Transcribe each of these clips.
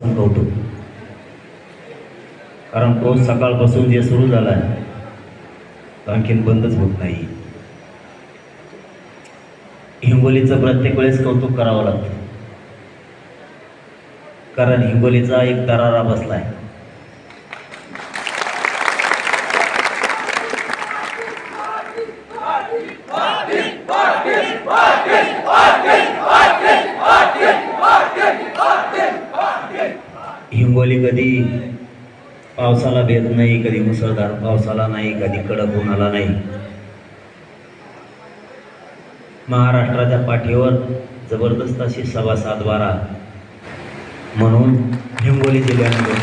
कौतुक कारण पाऊस सकाळपासून जे सुरू झाला आहे आणखीन बंदच होत नाही. हिंगोलीचं प्रत्येक वेळेस कौतुक करावं लागतं. कारण हिंगोलीचा एक दरारा आहे हिंगोली कधी पावसाला भेद नाही कधी मुसळधार पावसाला नाही कधी कडक उन्हाला नाही. महाराष्ट्राच्या पाठीवर जबरदस्त अशी सभा सातबारा म्हणून हिंगोली जिल्ह्यामध्ये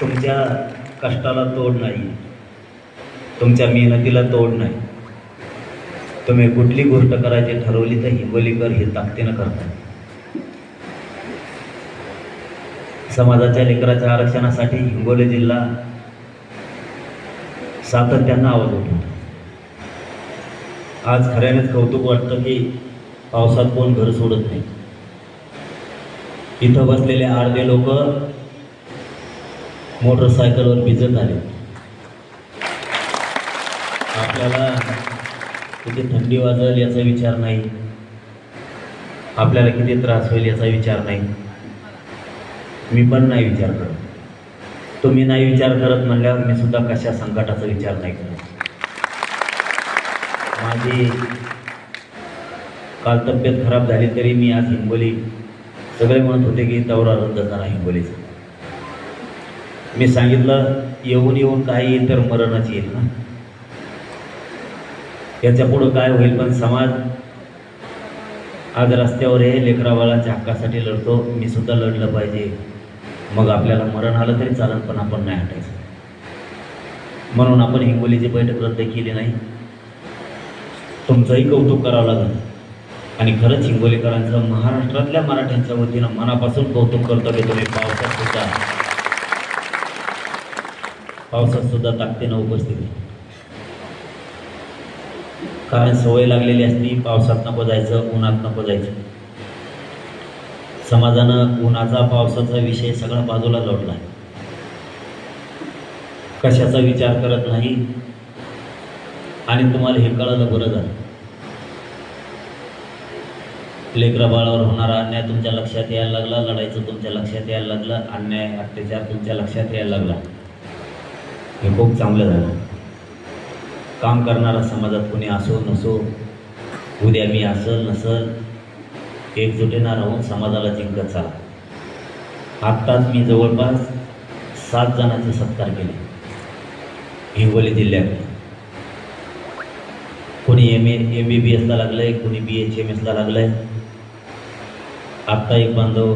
तुमच्या कष्टाला तोड नाही. तुमच्या मेहनतीला तोड नाही. तुम्ही कुठली गोष्ट करायची ठरवली तर हिंगोलीकर हे ताकदीनं करतात. समाजाच्या लेकराच्या आरक्षणासाठी हिंगोली जिल्हा सातत्यानं आवाज उठवतो. आज खऱ्यानेच कौतुक वाटतं की पावसात कोण घर सोडत नाही. इथं बसलेले अर्धे लोक मोटरसायकलवर भिजत आले. आपल्याला किती थंडी वाजेल याचा विचार नाही. आपल्याला किती त्रास होईल याचा विचार नाही. मी पण नाही विचार करत. तुम्ही नाही विचार करत म्हणल्यावर मी सुद्धा कशा संकटाचा विचार नाही करत. माझी काल तब्येत खराब झाली तरी मी आज हिंगोली सगळे म्हणत होते की दौरा रद्द झाला हिंगोलीचा. मी सांगितलं येऊन येऊन काही येईल तर मरणच येईल ना. याच्या पुढं काय होईल पण समाज आज रस्त्यावर हे लेकराबाळाच्या हक्कासाठी लढतो मी सुद्धा लढलं पाहिजे. मग आपल्याला मरण आलं तरी चालत पण आपण नाही हटायचं. म्हणून आपण हिंगोलीची बैठक रद्द केली नाही. तुमचंही कौतुक करावं लागेल. आणि खरंच हिंगोलीकरांचं महाराष्ट्रातल्या मराठ्यांच्या वतीनं मनापासून कौतुक करतो की तुम्ही पावसात सुद्धा पावसात सुद्धा ताकदीनं उपस्थित कारण सवय लागलेली असती पावसात नको जायचं उन्हात नको जायचं. समाजानं उन्हाचा पावसाचा विषय सगळा बाजूला लोटला कशाचा विचार करत नाही? आणि तुम्हाला हे कळलं बरं झालं. लेकरा बाळावर होणारा अन्याय तुमच्या लक्षात यायला लागला लढायचं तुमच्या लक्षात यायला लागलं अन्याय अत्याचार तुमच्या लक्षात यायला लागला. हे खूप चांगलं झालं. काम करणारा समाजात कोणी असो नसो उद्या मी असल नसल एकजुटीनं राहून समाजाला जिंकत चाला. आत्ताच मी जवळपास सात जणांचे सत्कार केले. हिंगोली जिल्ह्यात. कोणी एम ए एम बी बी एसला लागलं आहे कोणी बी एच एम एसला लागलं आहे आत्ता एक बांधव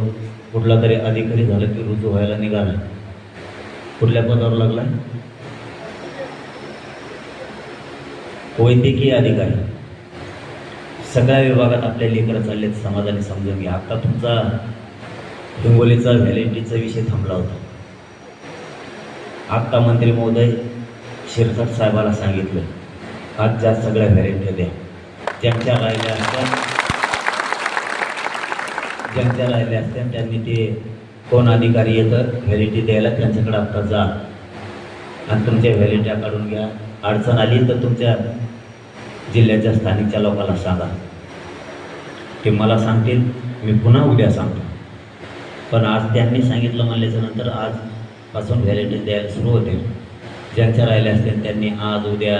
कुठला तरी अधिकारी झालं की रुजू व्हायला निघाला. कुठल्या पदावर लागला वैद्यकीय अधिकारी. सगळ्या विभागात आपल्या लेकरं चाललेत समाजाने समजून घ्या. आता तुमचा हिंगोलीचा व्हॅलिडिटीचा विषय थांबला होता. आत्ता मंत्री महोदय शिरसाट साहेबाला सांगितलं आज ज्या सगळ्या व्हॅलेंटी द्या. ज्यांच्या राहिल्या असत्या ज्यांच्या राहिल्या असत्या त्यांनी ते कोण अधिकारी येतं व्हॅलिडिटी द्यायला त्यांच्याकडे आत्ता जा. आणि तुमच्या व्हॅलिडिट्या काढून घ्या. अडचण आली तर तुमच्या जिल्ह्याच्या स्थानिकच्या लोकांना सांगा. ते मला सांगतील मी पुन्हा उद्या सांगतो. पण आज त्यांनी सांगितलं म्हणल्याच्यानंतर आजपासून व्हॅलेंटाईन द्यायला सुरू होते ज्यांच्या राहिल्या असतील त्यांनी आज उद्या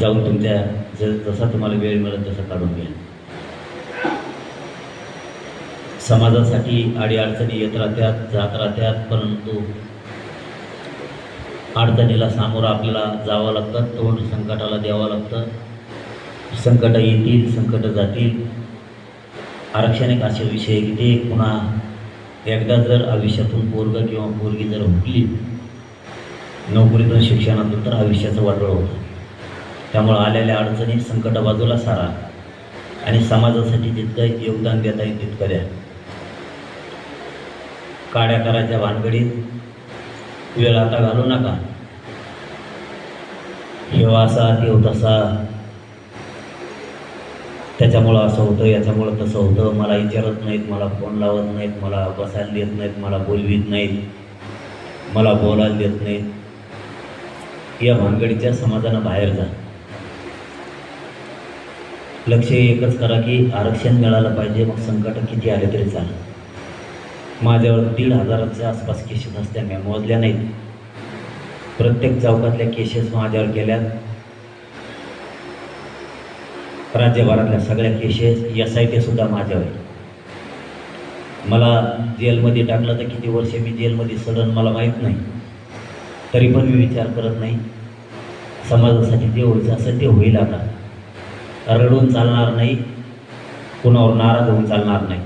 जाऊन तुमच्या ज जसा तुम्हाला वेळ मिळेल तसं काढून घ्या. समाजासाठी अडीअडचणी येत राहत्यात जात राहत्यात परंतु अडचणीला सामोरं आपल्याला जावं लागतं. तोंड संकटाला द्यावं लागतं. संकटं येतील संकटं जातील. आरक्षण एक असे विषय की ते पुन्हा एकदा जर आयुष्यातून पोरगं किंवा पोरगी जर हुकली नोकरीतून शिक्षणातून तर आयुष्याचं वाटोळ होतं. त्यामुळं आलेल्या अडचणी संकट बाजूला सारा आणि समाजासाठी जितकं योगदान देता येईल तितकं द्या. काड्या करायच्या भानगडीत वेळ आता घालू नका. हेवा असा तेव तसा. त्याच्यामुळं असं होतं याच्यामुळं तसं होतं. मला विचारत नाहीत मला फोन लावत नाहीत मला बसायला देत नाहीत मला बोलवीत नाहीत मला बोलायला देत नाहीत. या भानगडीच्या समाजानं बाहेर जा. लक्ष एकच करा की आरक्षण मिळालं पाहिजे मग संकट किती आले तरी चालेल. माझ्यावर दीड हजाराच्या आसपास केसेस असत्या मी मोजल्या नाहीत. प्रत्येक चौकातल्या केसेस माझ्यावर गेल्या राज्यभरातल्या सगळ्या केसेस एस आय टी सुद्धा माझ्यावर मला जेलमध्ये टाकलं तर किती वर्ष मी जेलमध्ये सडन मला माहीत नाही. तरी पण मी विचार करत नाही. समाजासाठी जे व्हायचं असं ते होईल आता. रडून चालणार नाही. कुणावर नाराज होऊन चालणार नाही.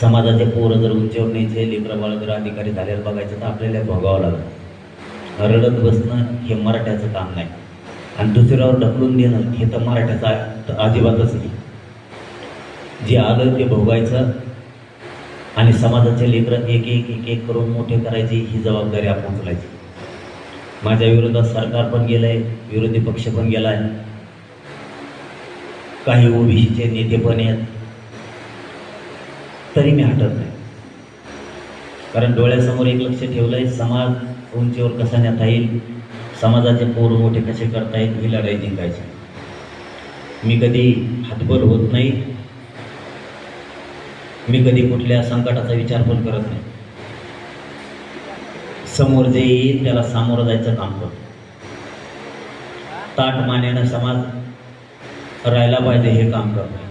समाजाचे पोरं जर उंचीवर न्यायचे लेकरं बाळ जर अधिकारी झालेलं बघायचं तर आपल्याला भोगावं लागतं रडत बसणं हे मराठ्याचं काम नाही. आणि दुसऱ्यावर ढकलून देणं हे तर मराठ्याचा अजिबातच नाही. जे आलं ते भोगायचं आणि समाजाचे लेकरं एक एक एक एक करून मोठे करायची ही जबाबदारी आपण उचलायची. माझ्या विरोधात सरकार पण गेलं आहे विरोधी पक्ष पण गेला आहे काही ओबीसीचे नेते पण आहेत. तरी मी हटत नाही. कारण डोळ्यासमोर एक लक्ष ठेवलं आहे समाज उंचीवर कसा नेता येईल समाजाचे पोर मोठे कसे करता येईल ही लढाई जिंकायची. मी कधी हातबल होत नाही. मी कधी कुठल्या संकटाचा विचार पण करत नाही. समोर जे येईल त्याला सामोरं जायचं काम करतो. ताट मानेनं समाज राहायला पाहिजे हे काम करतो.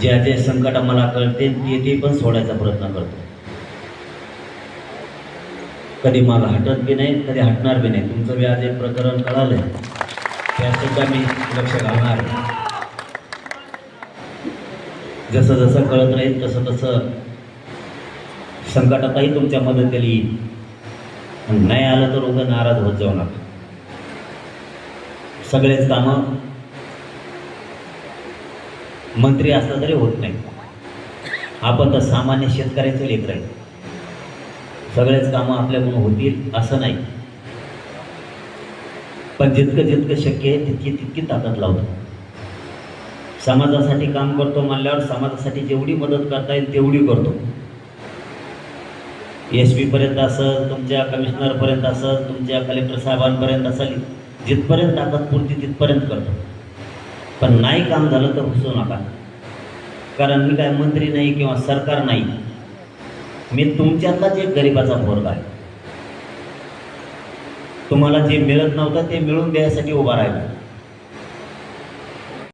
ज्या जे संकट मला कळते ते ते पण सोडायचा प्रयत्न करतो. कधी मला हटत बी नाही कधी हटणार बी नाही. तुमचं व्याज आज एक प्रकरण कळालंय. त्यासुद्धा मी लक्ष घालणार आहे. जसं जसं कळत राहील तसं तसं संकटातही तुमच्या मदतीला येईल. नाही आलं तर उगं नाराज होत जाऊ नका. सगळेच कामं मंत्री असला तरी होत नाही. आपण तर सामान्य शेतकऱ्याचे लेकर आहे. सगळेच कामं आपल्याकडून होतील असं नाही. पण जितकं जितकं शक्य आहे तितकी तितकी ताकद लावतो. समाजासाठी काम करतो म्हणल्यावर समाजासाठी जेवढी मदत करता येईल तेवढी करतो. एस पर्यंत असेल तुमच्या कमिशनरपर्यंत असेल तुमच्या कलेक्टर साहेबांपर्यंत असेल जिथपर्यंत ताकद पुरती तिथपर्यंत करतो. पण नाही काम झालं तर हसू नका. कारण मी काय मंत्री नाही किंवा सरकार नाही. मी तुमच्यातलाच एक गरिबाचा पोरगा आहे. तुम्हाला जे मिळत नव्हतं ते मिळून द्यायसाठी उभा राहिला.